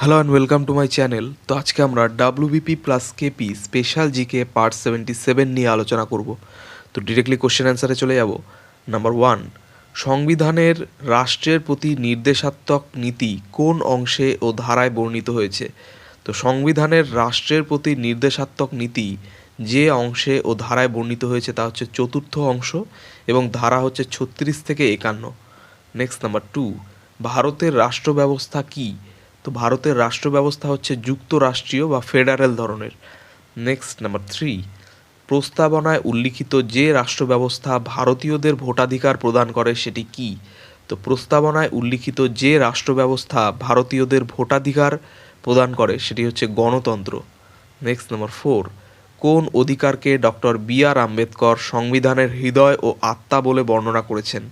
Hello and welcome to my channel তো আজকে আমরা WBP plus KP special GK part seventy seven নিয়ে আলোচনা করব। তো ডিরেক্টলি কোশ্চেন অ্যান্সারে চলে যাব। নাম্বার ওয়ান সংবিধানের রাষ্ট্রের প্রতি নির্দেশাত্মক নীতি কোন অংশে ও ধারায় বর্ণিত হয়েছে? তো সংবিধানের রাষ্ট্রের প্রতি নির্দেশাত্মক নীতি যে অংশে ও ধারায় বর্ণিত হয়েছে তা হচ্ছে চতুর্থ অংশ এবং ধারা হচ্ছে ছত্রিশ থেকে একান্ন। নেক্সট নাম্বার টু ভারতের রাষ্ট্র ব্যবস্থা কী? তো ভারতের রাষ্ট্র ব্যবস্থা হচ্ছে যুক্তরাষ্ট্রীয় বা ফেডারেল ধরনের। নেক্সট নাম্বার থ্রি প্রস্তাবনায় উল্লিখিত যে রাষ্ট্র ব্যবস্থা ভারতীয়দের ভোটাধিকার প্রদান করে সেটি কি? তো প্রস্তাবনায় উল্লিখিত যে রাষ্ট্র ব্যবস্থা ভারতীয়দের ভোটাধিকার প্রদান করে সেটি হচ্ছে গণতন্ত্র। নেক্সট নাম্বার ফোর কোন অধিকারকে ডক্টর বি আর আম্বেদকর সংবিধানের হৃদয় ও আত্মা বলে বর্ণনা করেছেন?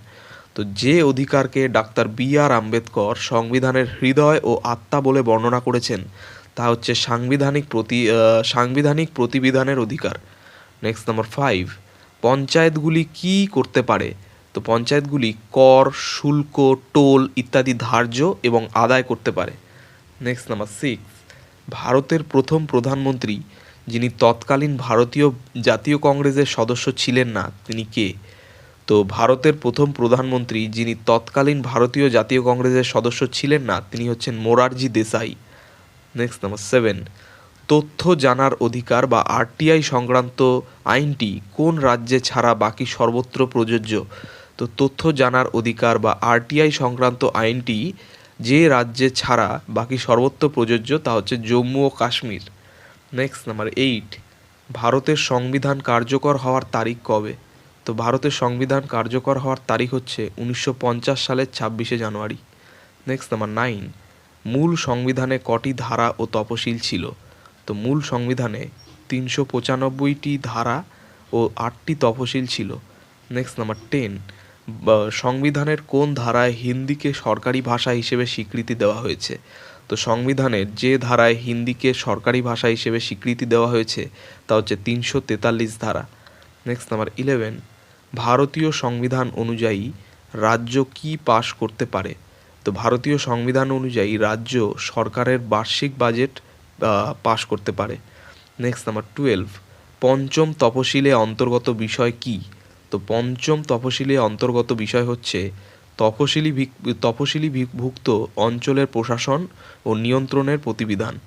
তো যে অধিকারকে ডাক্তার বি আর আম্বেদকর সংবিধানের হৃদয় ও আত্মা বলে বর্ণনা করেছেন, তা হচ্ছে সাংবিধানিক প্রতি সাংবিধানিক প্রতিবিধানের অধিকার। নেক্সট নাম্বার ফাইভ পঞ্চায়েতগুলি কি করতে পারে? তো পঞ্চায়েতগুলি কর, শুল্ক, টোল ইত্যাদি ধার্য এবং আদায় করতে পারে। নেক্সট নাম্বার সিক্স ভারতের প্রথম প্রধানমন্ত্রী যিনি তৎকালীন ভারতীয় জাতীয় কংগ্রেসের সদস্য ছিলেন না, তিনি কে? তো ভারতের প্রথম প্রধানমন্ত্রী যিনি তৎকালীন ভারতীয় জাতীয় কংগ্রেসের সদস্য ছিলেন না, তিনি হচ্ছেন Morarji Desai next number seven তথ্য জানার অধিকার বা আরটিআই সংক্রান্ত আইনটি কোন রাজ্যে ছাড়া বাকি সর্বত্র প্রযোজ্য? তো তথ্য জানার অধিকার বা আরটিআই সংক্রান্ত আইনটি যে রাজ্যে ছাড়া বাকি সর্বত্র প্রযোজ্য তা হচ্ছে জম্মু ও কাশ্মীর। নেক্সট নাম্বার এইট ভারতের সংবিধান কার্যকর হওয়ার তারিখ কবে? তো ভারতের সংবিধান কার্যকর হওয়ার তারিখ হচ্ছে উনিশশো পঞ্চাশ সালের ছাব্বিশে জানুয়ারি। নেক্সট নাম্বার নাইন মূল সংবিধানে কটি ধারা ও তপশিল ছিল? তো মূল সংবিধানে তিনশো পঁচানব্বইটি ধারা ও আটটি তপশিল ছিল। নেক্সট নাম্বার টেন সংবিধানের কোন ধারায় হিন্দিকে সরকারি ভাষা হিসেবে স্বীকৃতি দেওয়া হয়েছে? তো সংবিধানের যে ধারায় হিন্দিকে সরকারি ভাষা হিসেবে স্বীকৃতি দেওয়া হয়েছে, তা হচ্ছে তিনশো তেতাল্লিশ ধারা। নেক্সট নাম্বার ইলেভেন ভারতীয় সংবিধান অনুযায়ী রাজ্য কি পাশ করতে পারে? তো ভারতীয় সংবিধান অনুযায়ী রাজ্য সরকারের বার্ষিক বাজেট পাশ করতে পারে। নেক্সট নাম্বার টুয়েলভ পঞ্চম তপশিলে অন্তর্গত বিষয় কি? তো পঞ্চম তপশিলে অন্তর্গত বিষয় হচ্ছে তপশিলি তপশিলি ভিক- ভুক্ত অঞ্চলের প্রশাসন ও নিয়ন্ত্রণের প্রতিবিধান।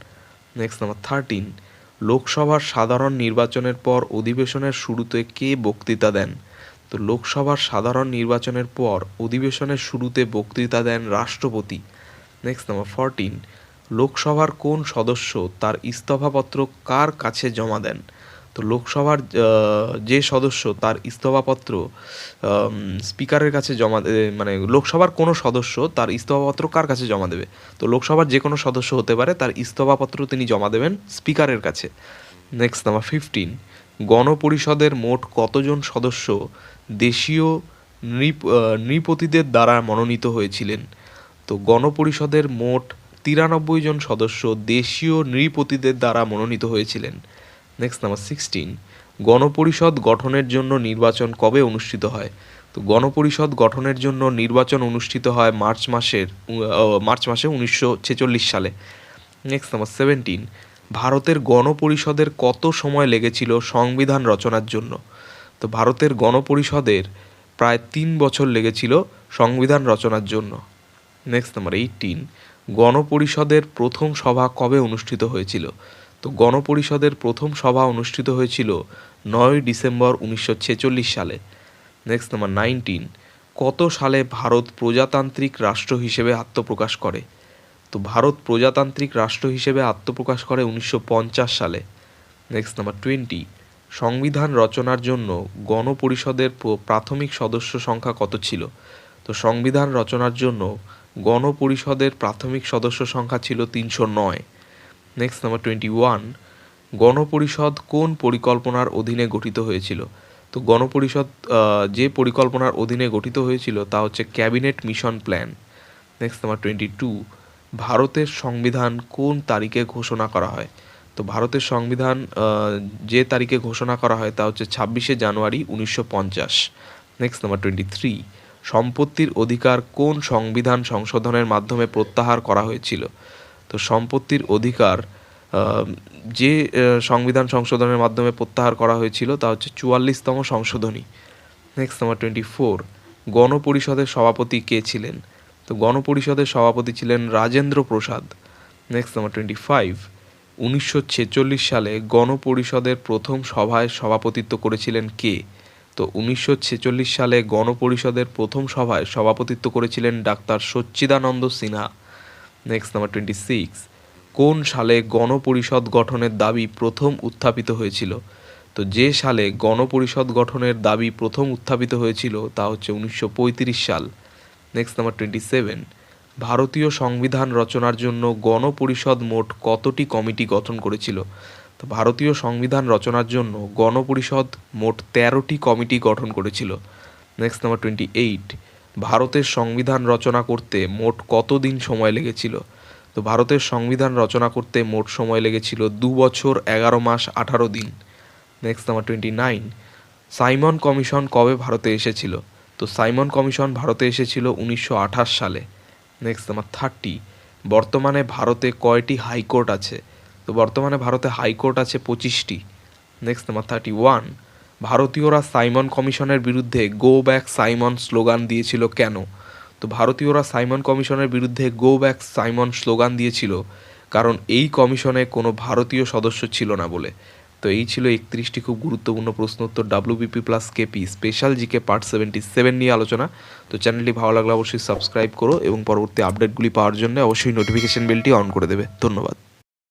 নেক্সট নাম্বার থার্টিন লোকসভার সাধারণ নির্বাচনের পর অধিবেশনের শুরুতে কে বক্তৃতা দেন? তো লোকসভার সাধারণ নির্বাচনের পর অধিবেশনের শুরুতে বক্তৃতা দেন রাষ্ট্রপতি। নেক্সট নাম্বার ফরটিন লোকসভার কোন সদস্য তার ইস্তফাপত্র কার কাছে জমা দেন? তো লোকসভার যে সদস্য তার ইস্তফাপত্র স্পিকারের কাছে জমা মানে লোকসভার কোনো সদস্য তার ইস্তফাপত্র কার কাছে জমা দেবে? তো লোকসভার যে কোনো সদস্য হতে পারে তার ইস্তফাপত্র তিনি জমা দেবেন স্পিকারের কাছে। নেক্সট নাম্বার ফিফটিন গণপরিষদের মোট কতজন সদস্য দেশীয় নৃপ নৃপতিদের দ্বারা মনোনীত হয়েছিলেন। তো গণপরিষদের মোট তিরানব্বই জন সদস্য দেশীয় নৃপতিদের দ্বারা মনোনীত হয়েছিলেন। নেক্সট নাম্বার সিক্সটিন গণপরিষদ গঠনের জন্য নির্বাচন কবে অনুষ্ঠিত হয়? তো গণপরিষদ গঠনের জন্য নির্বাচন অনুষ্ঠিত হয় মার্চ মাসের মার্চ মাসে উনিশশো ছেচল্লিশ সালে। নেক্সট নাম্বার সেভেন্টিন ভারতের গণপরিষদের কত সময় লেগেছিল সংবিধান রচনার জন্য? তো ভারতের গণপরিষদের প্রায় তিন বছর লেগেছিল সংবিধান রচনার জন্য। নেক্সট নাম্বার এইটিন গণপরিষদের প্রথম সভা কবে অনুষ্ঠিত হয়েছিল? তো গণপরিষদের প্রথম সভা অনুষ্ঠিত হয়েছিল নয় ডিসেম্বর উনিশশো ছেচল্লিশ সালে। নেক্সট নাম্বার নাইনটিন কত সালে ভারত প্রজাতান্ত্রিক রাষ্ট্র হিসেবে আত্মপ্রকাশ করে? তো ভারত প্রজাতান্ত্রিক রাষ্ট্র হিসেবে আত্মপ্রকাশ করে উনিশশো পঞ্চাশ সালে। নেক্সট নাম্বার টোয়েন্টি সংবিধান রচনার জন্য গণপরিষদের প্রাথমিক সদস্য সংখ্যা কত ছিল? তো সংবিধান রচনার জন্য গণপরিষদের প্রাথমিক সদস্য সংখ্যা ছিল তিনশো নয়। নেক্সট নাম্বার টোয়েন্টি ওয়ান গণপরিষদ কোন পরিকল্পনার অধীনে গঠিত হয়েছিল? তো গণপরিষদ যে পরিকল্পনার অধীনে গঠিত হয়েছিল তা হচ্ছে cabinet mission plan. Next number twenty two ভারতের সংবিধান কোন তারিখে ঘোষণা করা হয়? তো ভারতের সংবিধান যে তারিখে ঘোষণা করা হয় তা হচ্ছে ছাব্বিশে জানুয়ারি উনিশশো পঞ্চাশ। নেক্সট নাম্বার টোয়েন্টি থ্রি সম্পত্তির অধিকার কোন সংবিধান সংশোধনের মাধ্যমে প্রত্যাহার করা হয়েছিল? তো সম্পত্তির অধিকার যে সংবিধান সংশোধনের মাধ্যমে প্রত্যাহার করা হয়েছিল তা হচ্ছে চুয়াল্লিশতম সংশোধনী। নেক্সট নাম্বার টোয়েন্টি ফোর গণপরিষদের সভাপতি কে ছিলেন? তো গণপরিষদের সভাপতি ছিলেন Rajendra Prasad. Next number twenty five উনিশশো ছেচল্লিশ সালে গণপরিষদের প্রথম সভায় সভাপতিত্ব করেছিলেন কে? তো উনিশশো ছেচল্লিশ সালে গণপরিষদের প্রথম সভায় সভাপতিত্ব করেছিলেন doctor Sachchidananda Sinha. Next number twenty six কোন সালে গণপরিষদ গঠনের দাবি প্রথম উত্থাপিত হয়েছিল? তো যে সালে গণপরিষদ গঠনের দাবি প্রথম উত্থাপিত হয়েছিল তা হচ্ছে উনিশশো পঁয়ত্রিশ সাল। নেক্সট নাম্বার টোয়েন্টি সেভেন ভারতীয় সংবিধান রচনার জন্য গণপরিষদ মোট কতটি কমিটি গঠন করেছিল? তো ভারতীয় সংবিধান রচনার জন্য গণপরিষদ মোট তেরোটি কমিটি গঠন করেছিল। নেক্সট নাম্বার টোয়েন্টি এইট ভারতের সংবিধান রচনা করতে মোট কতদিন সময় লেগেছিল? তো ভারতের সংবিধান রচনা করতে মোট সময় লেগেছিল দু বছর এগারো মাস আঠারো দিন। Next number twenty nine Simon commission কবে ভারতে এসেছিল? তো সাইমন কমিশন ভারতে এসেছিল উনিশশো আঠাশ সালে। নেক্সট নাম্বার থার্টি বর্তমানে ভারতে কয়টি হাইকোর্ট আছে? তো বর্তমানে ভারতে হাইকোর্ট আছে পঁচিশটি। নেক্সট নাম্বার থার্টি ওয়ান ভারতীয়রা সাইমন কমিশনের বিরুদ্ধে গো ব্যাক সাইমন স্লোগান দিয়েছিল কেন? তো ভারতীয়রা সাইমন কমিশনের বিরুদ্ধে গো ব্যাক সাইমন স্লোগান দিয়েছিল কারণ এই কমিশনে কোনো ভারতীয় সদস্য ছিল না বলে। তো এই ছিল একত্রিশটি খুব গুরুত্বপূর্ণ প্রশ্ন উত্তর WBP plus KP special GK part seventy seven নিয়ে আলোচনা। তো চ্যানেলটি ভালো লাগলে অবশ্যই সাবস্ক্রাইব করো এবং পরবর্তী আপডেটগুলি পাওয়ার জন্য অবশ্যই নোটিফিকেশন বেলটি অন করে দেবে। ধন্যবাদ।